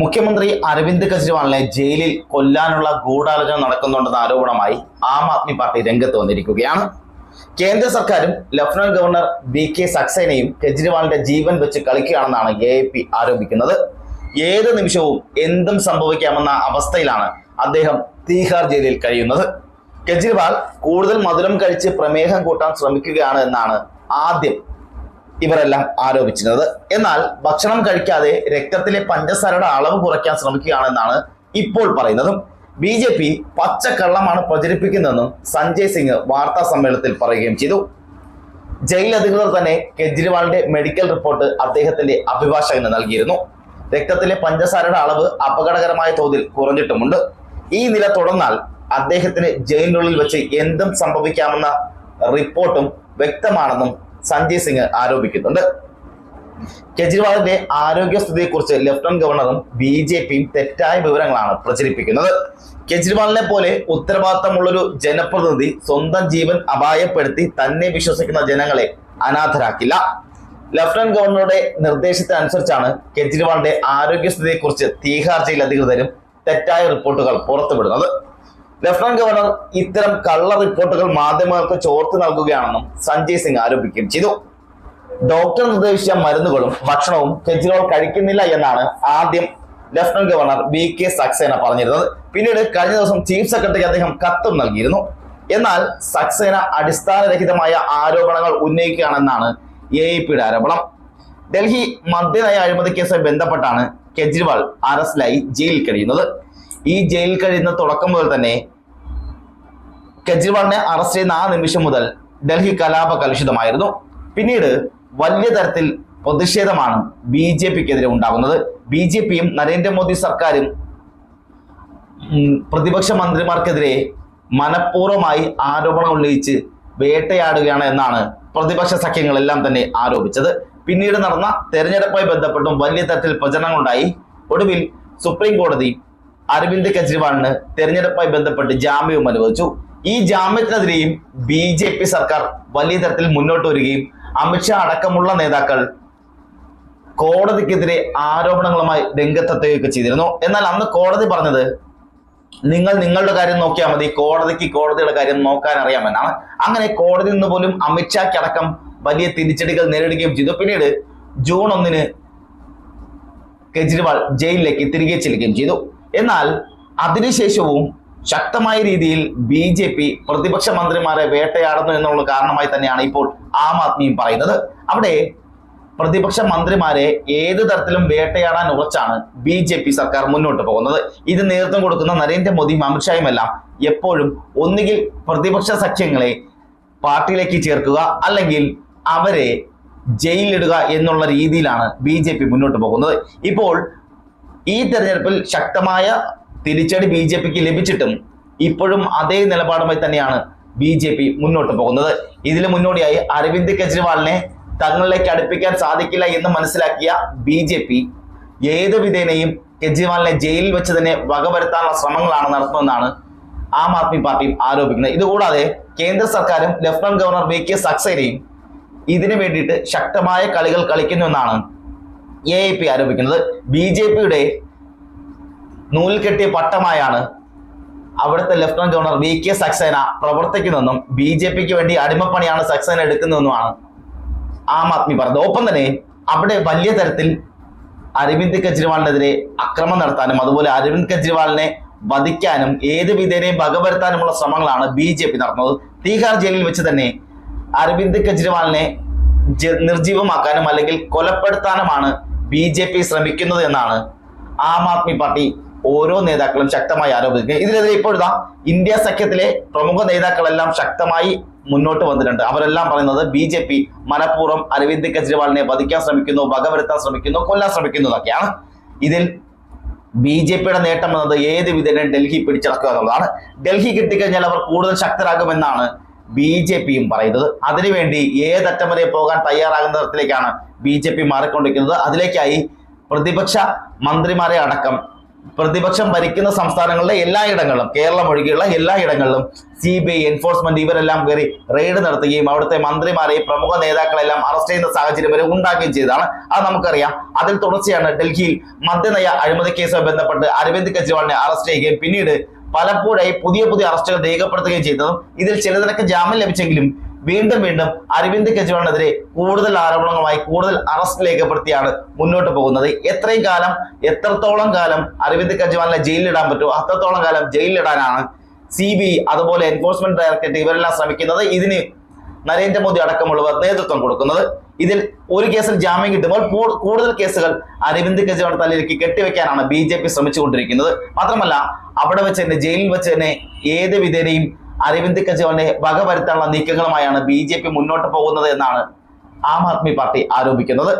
മുഖ്യമന്ത്രി അരവിന്ദ് കെജ്രിവാളിനെ ജയിലിൽ കൊല്ലാനുള്ള ഗൂഢാലോചന നടക്കുന്നുണ്ടെന്ന ആരോപണമായി ആം ആദ്മി പാർട്ടി രംഗത്ത് വന്നിരിക്കുകയാണ്. കേന്ദ്ര സർക്കാരും ലഫ്റ്റനന്റ് ഗവർണർ ബി കെ സക്സേനയും കെജ്രിവാളിന്റെ ജീവൻ വെച്ച് കളിക്കുകയാണെന്നാണ് എ പി ആരോപിക്കുന്നത്. ഏത് നിമിഷവും എന്തും സംഭവിക്കാമെന്ന അവസ്ഥയിലാണ് അദ്ദേഹം തീഹാർ ജയിലിൽ കഴിയുന്നത്. കെജ്രിവാൾ കൂടുതൽ മധുരം കഴിച്ച് പ്രമേഹം കൂട്ടാൻ ശ്രമിക്കുകയാണ് എന്നാണ് ആദ്യം ഇവരെല്ലാം ആരോപിച്ചിരുന്നത്. എന്നാൽ ഭക്ഷണം കഴിക്കാതെ രക്തത്തിലെ പഞ്ചസാരയുടെ അളവ് കുറയ്ക്കാൻ ശ്രമിക്കുകയാണെന്നാണ് ഇപ്പോൾ പറയുന്നതും. ബി ജെ പി പച്ചക്കള്ളമാണ് പ്രചരിപ്പിക്കുന്നതെന്നും സഞ്ജയ് സിംഗ് വാർത്താ സമ്മേളനത്തിൽ പറയുകയും ചെയ്തു. ജയിൽ അധികൃതർ തന്നെ കെജ്രിവാളിന്റെ മെഡിക്കൽ റിപ്പോർട്ട് അദ്ദേഹത്തിന്റെ അഭിഭാഷകന് നൽകിയിരുന്നു. രക്തത്തിലെ പഞ്ചസാരയുടെ അളവ് അപകടകരമായ തോതിൽ കുറഞ്ഞിട്ടുമുണ്ട്. ഈ നില തുടർന്നാൽ അദ്ദേഹത്തിന് ജയിലിനുള്ളിൽ വെച്ച് എന്തും സംഭവിക്കാമെന്ന റിപ്പോർട്ടും വ്യക്തമാണെന്നും സഞ്ജയ് സിംഗ് ആരോപിക്കുന്നുണ്ട്. കെജ്രിവാളിന്റെ ആരോഗ്യസ്ഥിതിയെക്കുറിച്ച് ലഫ്റ്റനന്റ് ഗവർണറും ബി ജെ പിയും തെറ്റായ വിവരങ്ങളാണ് പ്രചരിപ്പിക്കുന്നത്. കെജ്രിവാളിനെ പോലെ ഉത്തരവാദിത്തമുള്ളൊരു ജനപ്രതിനിധി സ്വന്തം ജീവൻ അപായപ്പെടുത്തി തന്നെ വിശ്വസിക്കുന്ന ജനങ്ങളെ അനാഥരാക്കില്ല. ലഫ്റ്റനന്റ് ഗവർണറുടെ നിർദ്ദേശത്തിനനുസരിച്ചാണ് കെജ്രിവാളിന്റെ ആരോഗ്യസ്ഥിതിയെക്കുറിച്ച് തീഹാർ ജയിൽ അധികൃതരും തെറ്റായ റിപ്പോർട്ടുകൾ പുറത്തുവിടുന്നത്. ലഫ്റ്റനന്റ് ഗവർണർ ഇത്തരം കള്ള റിപ്പോർട്ടുകൾ മാധ്യമങ്ങൾക്ക് ചോർത്ത് നൽകുകയാണെന്നും സഞ്ജയ് സിംഗ് ആരോപിക്കുകയും ചെയ്തു. ഡോക്ടർ നിർദ്ദേശിച്ച മരുന്നുകളും ഭക്ഷണവും കെജ്രിവാൾ കഴിക്കുന്നില്ല എന്നാണ് ആദ്യം lieutenant governor B K Saxena പറഞ്ഞിരുന്നത്. പിന്നീട് കഴിഞ്ഞ ദിവസം ചീഫ് സെക്രട്ടറിക്ക് അദ്ദേഹം കത്തും നൽകിയിരുന്നു. എന്നാൽ സക്സേന അടിസ്ഥാനരഹിതമായ ആരോപണങ്ങൾ ഉന്നയിക്കുകയാണെന്നാണ് എ ഇ പിയുടെ ആരോപണം. ഡൽഹി മദ്യനയ അഴിമതി കേസുമായി ബന്ധപ്പെട്ടാണ് കെജ്രിവാൾ അറസ്റ്റിലായി ജയിലിൽ കഴിയുന്നത്. ഈ ജയിലിൽ കഴിയുന്ന തുടക്കം മുതൽ തന്നെ കെജ്രിവാളിനെ അറസ്റ്റ് ചെയ്യുന്ന ആ നിമിഷം മുതൽ ഡൽഹി കലാപ കലുഷിതമായിരുന്നു. പിന്നീട് വലിയ തരത്തിൽ പ്രതിഷേധമാണ് ബി ജെ പിക്കെതിരെ ഉണ്ടാകുന്നത്. ബി ജെ പിയും നരേന്ദ്രമോദി സർക്കാരും പ്രതിപക്ഷ മന്ത്രിമാർക്കെതിരെ മനഃപൂർവമായി ആരോപണം ഉന്നയിച്ച് വേട്ടയാടുകയാണ് എന്നാണ് പ്രതിപക്ഷ സഖ്യങ്ങളെല്ലാം തന്നെ ആരോപിച്ചത്. പിന്നീട് നടന്ന തെരഞ്ഞെടുപ്പുമായി ബന്ധപ്പെട്ടും വലിയ തരത്തിൽ പ്രചരണങ്ങളുണ്ടായി. ഒടുവിൽ സുപ്രീം കോടതി അരവിന്ദ് കെജ്രിവാളിന് തെരഞ്ഞെടുപ്പുമായി ബന്ധപ്പെട്ട് ജാമ്യവും അനുവദിച്ചു. ഈ ജാമ്യത്തിനെതിരെയും ബി ജെ പി സർക്കാർ വലിയ തരത്തിൽ മുന്നോട്ട് വരികയും അമിത്ഷാ അടക്കമുള്ള നേതാക്കൾ കോടതിക്കെതിരെ ആരോപണങ്ങളുമായി രംഗത്തെത്തുകയൊക്കെ ചെയ്തിരുന്നു. എന്നാൽ അന്ന് കോടതി പറഞ്ഞത് നിങ്ങൾ നിങ്ങളുടെ കാര്യം നോക്കിയാൽ മതി കോടതിക്ക് കോടതിയുടെ കാര്യം നോക്കാൻ അറിയാമെന്നാണ്. അങ്ങനെ കോടതി നിന്ന് പോലും അമിത്ഷാക്കടക്കം വലിയ തിരിച്ചടികൾ നേരിടുകയും ചെയ്തു. പിന്നീട് ജൂൺ ഒന്നിന് കെജ്രിവാൾ ജയിലിലേക്ക് തിരികെ ചെല്ലുകയും ചെയ്തു. എന്നാൽ അതിനുശേഷവും ശക്തമായ രീതിയിൽ ബി ജെ പി പ്രതിപക്ഷ മന്ത്രിമാരെ വേട്ടയാടുന്നു എന്നുള്ള കാരണമായി തന്നെയാണ് ഇപ്പോൾ ആം ആദ്മിയും പറയുന്നത്. അവിടെ പ്രതിപക്ഷ മന്ത്രിമാരെ ഏത് തരത്തിലും വേട്ടയാടാൻ ഉറച്ചാണ് ബി ജെ പി സർക്കാർ മുന്നോട്ട് പോകുന്നത്. ഇത് നേതൃത്വം കൊടുക്കുന്ന നരേന്ദ്രമോദിയും അമിത്ഷായും എല്ലാം എപ്പോഴും ഒന്നുകിൽ പ്രതിപക്ഷ സഖ്യങ്ങളെ പാർട്ടിയിലേക്ക് ചേർക്കുക അല്ലെങ്കിൽ അവരെ ജയിലിടുക എന്നുള്ള രീതിയിലാണ് ബി മുന്നോട്ട് പോകുന്നത്. ഇപ്പോൾ ഈ തെരഞ്ഞെടുപ്പിൽ ശക്തമായ തിരിച്ചടി ബി ജെ പിക്ക് ലഭിച്ചിട്ടും ഇപ്പോഴും അതേ നിലപാടുമായി തന്നെയാണ് ബി ജെ പി മുന്നോട്ട് പോകുന്നത്. ഇതിന് മുന്നോടിയായി അരവിന്ദ് കെജ്രിവാളിനെ തങ്ങളിലേക്ക് അടുപ്പിക്കാൻ സാധിക്കില്ല എന്ന് മനസ്സിലാക്കിയ ബി ജെ പി ഏത് വിധേനയും കെജ്രിവാളിനെ ജയിലിൽ വെച്ച് തന്നെ വകവരുത്താനുള്ള ശ്രമങ്ങളാണ് നടത്തുന്നതെന്നാണ് ആം ആദ്മി പാർട്ടിയും ആരോപിക്കുന്നത്. ഇതുകൂടാതെ കേന്ദ്ര സർക്കാരും ലഫ്റ്റനന്റ് ഗവർണർ വി കെ സക്സേനയും ഇതിനു വേണ്ടിയിട്ട് ശക്തമായ കളികൾ കളിക്കുന്നു എന്നാണ് എ ഐ പി ആരോപിക്കുന്നത്. ബി ജെ പിയുടെ നൂലിൽ കെട്ടിയ പട്ടമായാണ് അവിടുത്തെ lieutenant governor V K Saxena പ്രവർത്തിക്കുന്നതെന്നും ബി ജെ പിക്ക് വേണ്ടി അടിമപ്പണിയാണ് സക്സേന എടുക്കുന്നതെന്നുമാണ് ആം ആദ്മി പറഞ്ഞത്. ഒപ്പം തന്നെ അവിടെ വലിയ തരത്തിൽ അരവിന്ദ് കെജ്രിവാളിനെതിരെ അക്രമം നടത്താനും അതുപോലെ അരവിന്ദ് കെജ്രിവാളിനെ വധിക്കാനും ഏത് വിധേനയും വകവരുത്താനുമുള്ള ശ്രമങ്ങളാണ് ബി ജെ പി നടത്തുന്നത്. തീഹാർ ജയിലിൽ വെച്ച് തന്നെ അരവിന്ദ് കെജ്രിവാളിനെ നിർജീവമാക്കാനും അല്ലെങ്കിൽ കൊലപ്പെടുത്താനുമാണ് ബി ജെ പി ശ്രമിക്കുന്നത് എന്നാണ് ആം ആദ്മി പാർട്ടി ഓരോ നേതാക്കളും ശക്തമായി ആരോപിക്കുന്നത്. ഇതിനെതിരെ ഇപ്പോഴാ ഇന്ത്യ സഖ്യത്തിലെ പ്രമുഖ നേതാക്കളെല്ലാം ശക്തമായി മുന്നോട്ട് വന്നിട്ടുണ്ട്. അവരെല്ലാം പറയുന്നത് ബി ജെ പി മനഃപൂർവം അരവിന്ദ് കെജ്രിവാളിനെ വധിക്കാൻ ശ്രമിക്കുന്നു വകവരുത്താൻ ശ്രമിക്കുന്നു കൊല്ലാൻ ശ്രമിക്കുന്നു എന്നൊക്കെയാണ്. ഇതിൽ ബി ജെ പിയുടെ നേട്ടം എന്നത് ഏത് വിധേനയും ഡൽഹി പിടിച്ചടക്കുക എന്നുള്ളതാണ്. ഡൽഹി കിട്ടിക്കഴിഞ്ഞാൽ അവർ കൂടുതൽ ശക്തരാകുമെന്നാണ് ബി ജെ പിയും പറയുന്നത്. അതിനുവേണ്ടി ഏതറ്റം വരെ പോകാൻ തയ്യാറാകുന്ന തരത്തിലേക്കാണ് ബി ജെ പി മാറിക്കൊണ്ടിരിക്കുന്നത്. അതിലേക്കായി പ്രതിപക്ഷ മന്ത്രിമാരെ അടക്കം. പ്രതിപക്ഷം ഭരിക്കുന്ന സംസ്ഥാനങ്ങളിലെ എല്ലായിടങ്ങളിലും കേരളം ഒഴികെയുള്ള എല്ലായിടങ്ങളിലും സി ബി ഐ എൻഫോഴ്സ്മെന്റ് ഇവരെല്ലാം കയറി റെയ്ഡ് നടത്തുകയും അവിടുത്തെ മന്ത്രിമാരെയും പ്രമുഖ നേതാക്കളെല്ലാം അറസ്റ്റ് ചെയ്യുന്ന സാഹചര്യം വരെ ഉണ്ടാക്കുകയും ചെയ്തതാണ്. അത് നമുക്കറിയാം. അതിൽ തുടർച്ചയാണ് ഡൽഹിയിൽ മദ്യനയ അഴിമതി കേസുമായി ബന്ധപ്പെട്ട് അരവിന്ദ് കെജ്രിവാളിനെ അറസ്റ്റ് ചെയ്യുകയും പിന്നീട് പലപ്പോഴായി പുതിയ പുതിയ അറസ്റ്റുകൾ രേഖപ്പെടുത്തുകയും ചെയ്തതും ഇതിൽ ചിലതിനൊക്കെ ജാമ്യം ലഭിച്ചെങ്കിലും വീണ്ടും വീണ്ടും അരവിന്ദ് കെജ്രിവാളിനെതിരെ കൂടുതൽ ആരോപണങ്ങളുമായി കൂടുതൽ അറസ്റ്റ് രേഖപ്പെടുത്തിയാണ് മുന്നോട്ട് പോകുന്നത്. എത്രയും കാലം എത്രത്തോളം കാലം അരവിന്ദ് കെജ്രിവാളിനെ ജയിലിലിടാൻ പറ്റുമോ അത്രത്തോളം കാലം ജയിലിലിടാനാണ് സി ബി അതുപോലെ എൻഫോഴ്സ്മെന്റ് ഡയറക്ടറേറ്റ് ഇവരെല്ലാം ശ്രമിക്കുന്നത്. ഇതിന് നരേന്ദ്രമോദി അടക്കമുള്ളവർ നേതൃത്വം കൊടുക്കുന്നത്. ഇതിൽ ഒരു കേസിൽ ജാമ്യം കിട്ടുമ്പോൾ കൂടുതൽ കേസുകൾ അരവിന്ദ് കെജ്രിവാൾ തലയിലേക്ക് കെട്ടിവെക്കാനാണ് ബി ജെ പി ശ്രമിച്ചുകൊണ്ടിരിക്കുന്നത്. മാത്രമല്ല അവിടെ വെച്ച് തന്നെ ജയിലിൽ വെച്ച് തന്നെ ഏത് വിധേനയും അരവിന്ദ് കെജ്രിവാളിനെ വകവരുത്താനുള്ള നീക്കങ്ങളുമായാണ് ബി ജെ പി മുന്നോട്ട് പോകുന്നത് എന്നാണ് ആം ആദ്മി പാർട്ടി ആരോപിക്കുന്നത്.